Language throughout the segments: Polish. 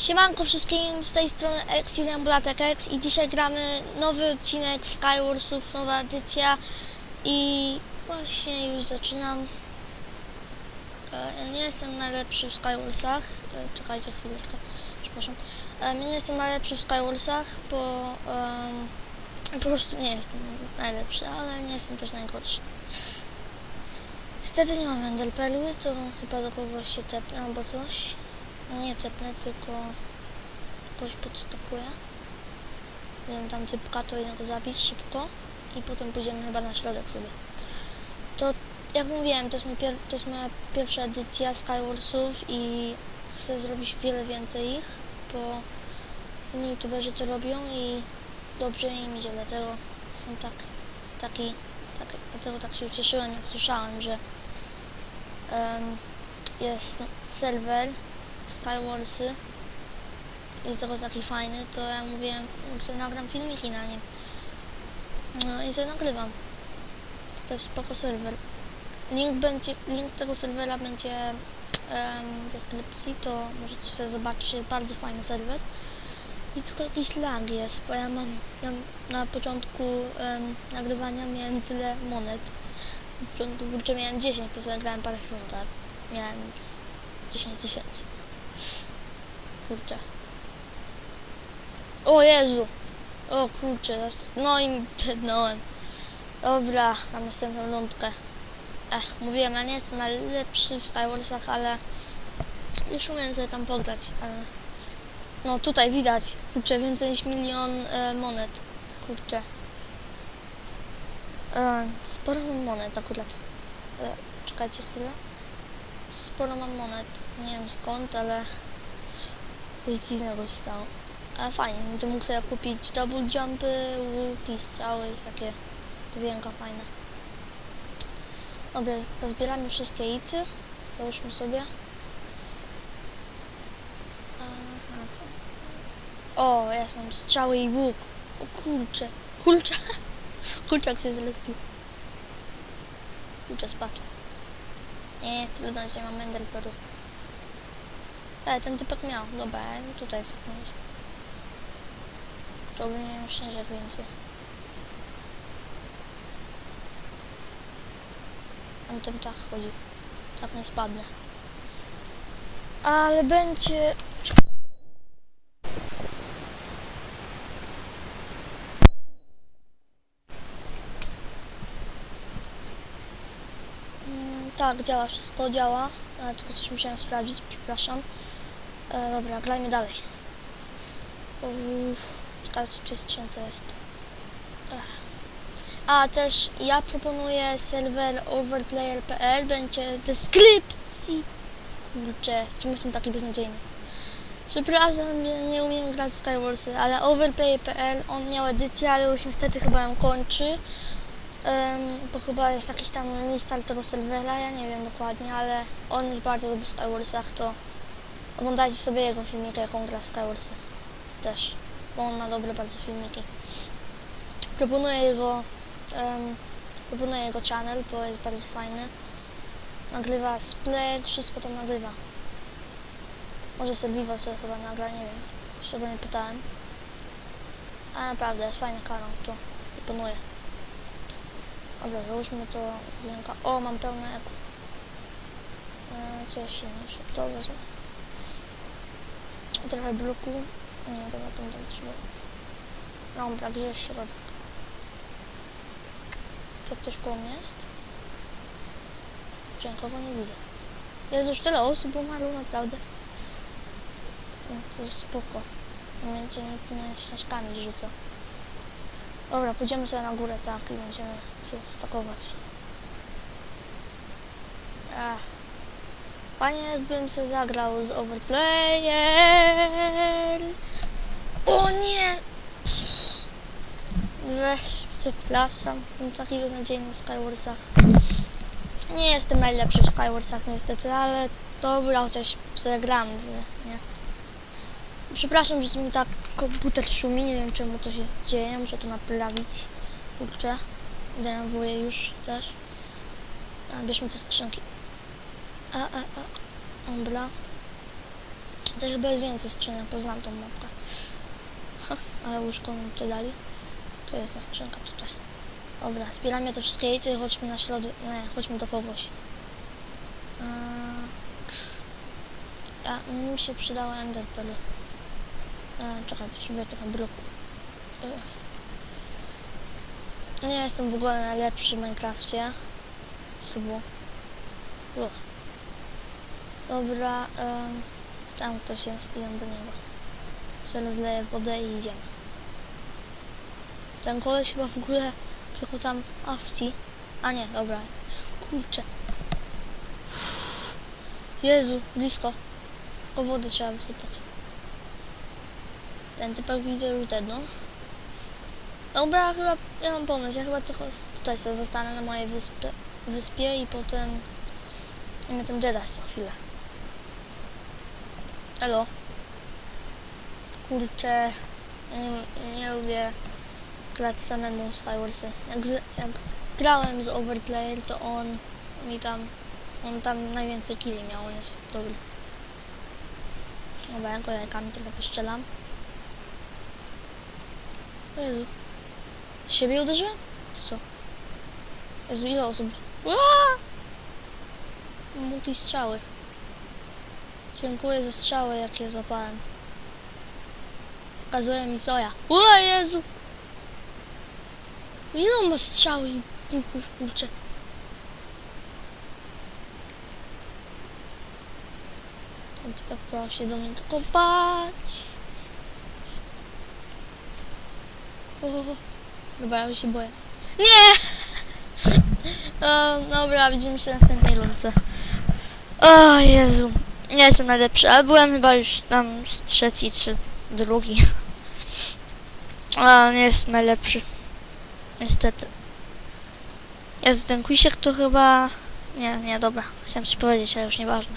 Siemanko wszystkim, z tej strony X, Julian Blatek X i dzisiaj gramy nowy odcinek Skywarsów, nowa edycja i właśnie już zaczynam. E, ja nie jestem najlepszy w Skywarsach, e, czekajcie chwileczkę, przepraszam. E, nie jestem najlepszy w Skywarsach, bo em, po prostu nie jestem najlepszy, ale nie jestem też najgorszy. Niestety nie mam enderperły, to chyba do kogoś się tepnę albo coś. Nie tepnę, tylko kogoś podstokuję. Wiem, tam typka, to jednego zabić szybko i potem pójdziemy chyba na środek sobie. To, jak mówiłem, to jest, to jest moja pierwsza edycja Skywarsów i chcę zrobić wiele więcej ich, bo inni youtuberzy to robią i dobrze im idzie, dlatego jestem tak, taki, tak, dlatego tak się ucieszyłem, jak słyszałem, że em, jest serwer Skywarsy i tego taki fajny, to ja mówiłem, że nagram filmiki na nim. No i sobie nagrywam. To jest spoko serwer. Link, będzie, link tego serwera będzie em, w deskrypcji, to możecie sobie zobaczyć, jest bardzo fajny serwer. I tylko jakiś lag jest, bo ja mam, ja na początku em, nagrywania miałem tyle monet. Na początku kurczę miałem 10, potem nagrałem parę minut, miałem z 10 tysięcy. Kurczę. O Jezu! O kurczę, no i przednąłem. Dobra, mam następną lądkę. Ech, mówiłem, ja nie jestem najlepszy w Skywarsach, ale już umiem sobie tam pograć, ale... No tutaj widać, kurczę, więcej niż milion e, monet. Kurczę. E, sporo mam monet akurat. E, czekajcie chwilę. Sporo mam monet. Nie wiem skąd, ale coś dziwnego się stało. Ale fajnie, będę mógł sobie kupić double jumpy, łuki, strzały i takie powięka fajne. Dobra, pozbieramy wszystkie ity. Połóżmy sobie. O, jest, mam strzały i łuk. O kurcze. Kurczak. Kurczak się zlespił. Kurczę, spadł. Nie, trudno, że mam enderperu. E, ten typek miał. Dobra, tutaj wtaknąć. Chciałbym miał śnieżek więcej. On tym tak chodzi. Tak nie spadnę. Ale będzie... Mm, Tak, działa, wszystko działa. Tylko coś musiałem sprawdzić, przepraszam. E, dobra, grajmy dalej. Tej skrzynce jest. Ech. A też ja proponuję serwer overplayer.pl, będzie w deskrypcji. Kurczę, czemu jestem taki beznadziejny? Przepraszam, że nie umiem grać w Skywarsy, ale overplayer.pl, on miał edycję, ale już niestety chyba ją kończy. Em, bo chyba jest jakiś tam install tego serwera, ja nie wiem dokładnie, ale on jest bardzo dobry w Skywarsach, to oglądajcie sobie jego filmiki, jak on gra Skywarsy. Też, bo on ma dobre bardzo filmiki. Proponuję jego, em, proponuję jego channel, bo jest bardzo fajny. Nagrywa splek, wszystko tam nagrywa. Może survival sobie chyba nagra, nie wiem. Jeszcze go nie pytałem. A naprawdę, jest fajny kanał, to proponuję. Dobra, załóżmy to dźwięka. O, mam pełne eko. E, co jeszcze to wezmę. Trochę bloku. Nie, dobra, to będę trzeba. Dobra, gdzie jest środek? To ktoś koło mnie jest? Dźwiękowo nie widzę. Jest już tyle osób umarło, naprawdę. No, to jest spoko. Nie będzie nikt mnie śnieżkami rzuca. Dobra, pójdziemy sobie na górę, tak, i będziemy się stakować. Ach. Fajnie jakbym się zagrał z Overplayer. O nie! Weź, przepraszam, jestem taki beznadziejny w Skywarsach. Nie jestem najlepszy w Skywarsach niestety, ale dobra, chociaż zagram, nie? Przepraszam, że mi tak komputer szumi, nie wiem czemu to się dzieje, muszę to naprawić. Kurczę, denerwuję już też. Bierzmy te skrzynki. A, a, a, dobra. To chyba jest więcej skrzynek, bo znam tą mapkę. Ha, ale łóżko mi tu dali. Tu jest ta skrzynka tutaj. Dobra, zbieramy te wszystkie jajce i chodźmy na środek. Nie, chodźmy do kogoś. A, mi się przydały ender pearl. E, czekaj, potrzebuję trochę bloku. Nie jestem w ogóle najlepszy w Minecrafcie. Co to było? O. Dobra, em, tam ktoś jest, idę do niego. Se rozleję wodę i idziemy. Ten koleś chyba w ogóle tylko tam awci. A nie, dobra. Kurczę. Jezu, blisko. Tylko wody trzeba wysypać. Ten typek widzę już dedno. Dobra, chyba ja mam pomysł. Ja chyba s- tutaj sobie zostanę na mojej wyspie, wyspie i potem nie będę tam dedać co chwilę. Elo. Kurczę, nie, lubię grać samemu Skywarsy. Jak, z, jak z, grałem z Overplayer, to on mi tam, on tam najwięcej killi miał, on jest dobry. Dobra, go jajkami trochę poszczelam. O Jezu. Siebie uderzyłem? Co? Jezu, ile osób? Aaa! Multi strzały. Dziękuję za strzały, jakie złapałem. Pokazuje mi co ja. O Jezu! Ile ma strzały i buchów, kurczę. On tylko prosi do mnie kopać. O, dobra, ja się boję. Nie! O, dobra, widzimy się w następnej rundce. O Jezu, nie jestem najlepszy, ale byłem chyba już tam trzeci czy drugi. A nie jestem najlepszy. Niestety. Jezu, ten kusiek to chyba... Nie, nie, dobra. Chciałem coś powiedzieć, ale już nieważne.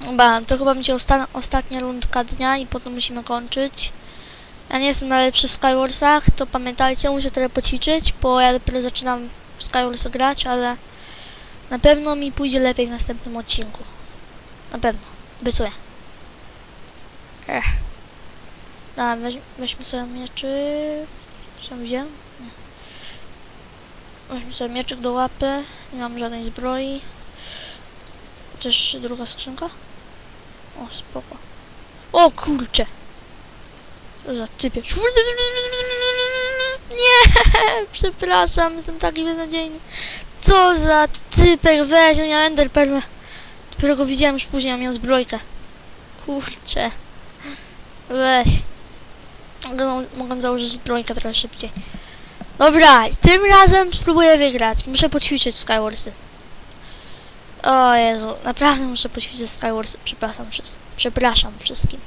Dobra, to chyba będzie osta ostatnia rundka dnia i potem musimy kończyć. Ja nie jestem najlepszy w Skywarsach, to pamiętajcie, muszę trochę poćwiczyć, bo ja dopiero zaczynam w Skywars grać, ale na pewno mi pójdzie lepiej w następnym odcinku. Na pewno. Obiecuję. Ech. Dobra, weź, weźmy sobie mieczyk. Co wziąłem? Nie. Weźmy sobie mieczyk do łapy. Nie mam żadnej zbroi. Też druga skrzynka? O, spoko. O kurcze! Co za typie. Nie! Przepraszam, jestem taki beznadziejny. Co za typek, weź, on miał ender permę. Dopiero go widziałem już później, a miał zbrojkę. Kurczę. Weź. Mogę, mogę założyć zbrojkę trochę szybciej. Dobra, tym razem spróbuję wygrać. Muszę poćwiczyć Skywarsy. O Jezu, naprawdę muszę poćwiczyć Skywarsy. Przepraszam, przepraszam wszystkim.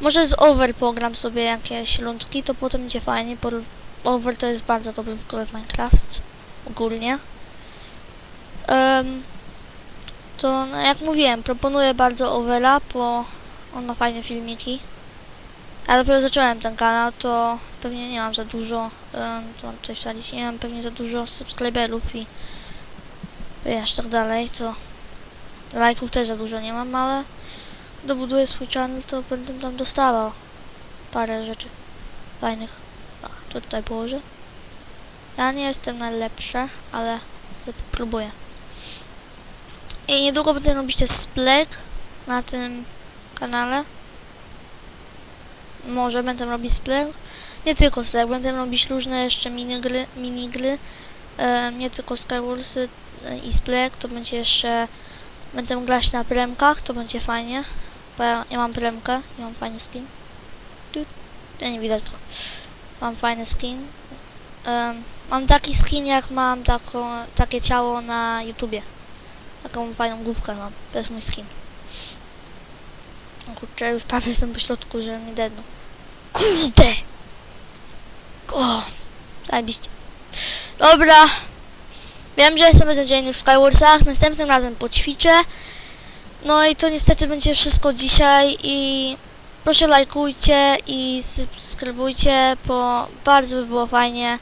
Może z Over pogram sobie jakieś rundki, to potem będzie fajnie, bo Over to jest bardzo dobry w ogóle w Minecraft. Ogólnie. Em, to no, jak mówiłem, proponuję bardzo Overa, bo on ma fajne filmiki. Ja dopiero zacząłem ten kanał, to pewnie nie mam za dużo, um, co mam tutaj wsadzić, nie mam pewnie za dużo subskryberów i wiesz, tak dalej, to lajków też za dużo nie mam, ale dobuduję swój channel, to będę tam dostawał parę rzeczy fajnych. No, to tutaj położę. Ja nie jestem najlepszy, ale próbuję. I niedługo będę robić też splek na tym kanale. Może będę robić splek. Nie tylko splek, będę robić różne jeszcze minigry, minigry. E, nie tylko Skywarsy e, i splek, to będzie jeszcze... Będę grać na premkach, to będzie fajnie. Bo ja, ja mam premkę, ja mam fajny skin. Tu, ja nie widać go. Mam fajny skin. Em, mam taki skin, jak mam taką, takie ciało na YouTubie. Taką fajną główkę mam. To jest mój skin. O kurczę, już prawie jestem po środku, że mi dedną. Kurde! O! Zajebiście. Dobra. Wiem, że jestem beznadziejny w Skywarsach. Następnym razem poćwiczę. No i to niestety będzie wszystko dzisiaj i proszę lajkujcie i subskrybujcie, bo bardzo by było fajnie.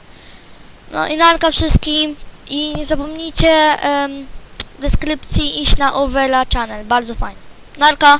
No i narka wszystkim i nie zapomnijcie w deskrypcji iść na Overa Channel, bardzo fajnie. Narka!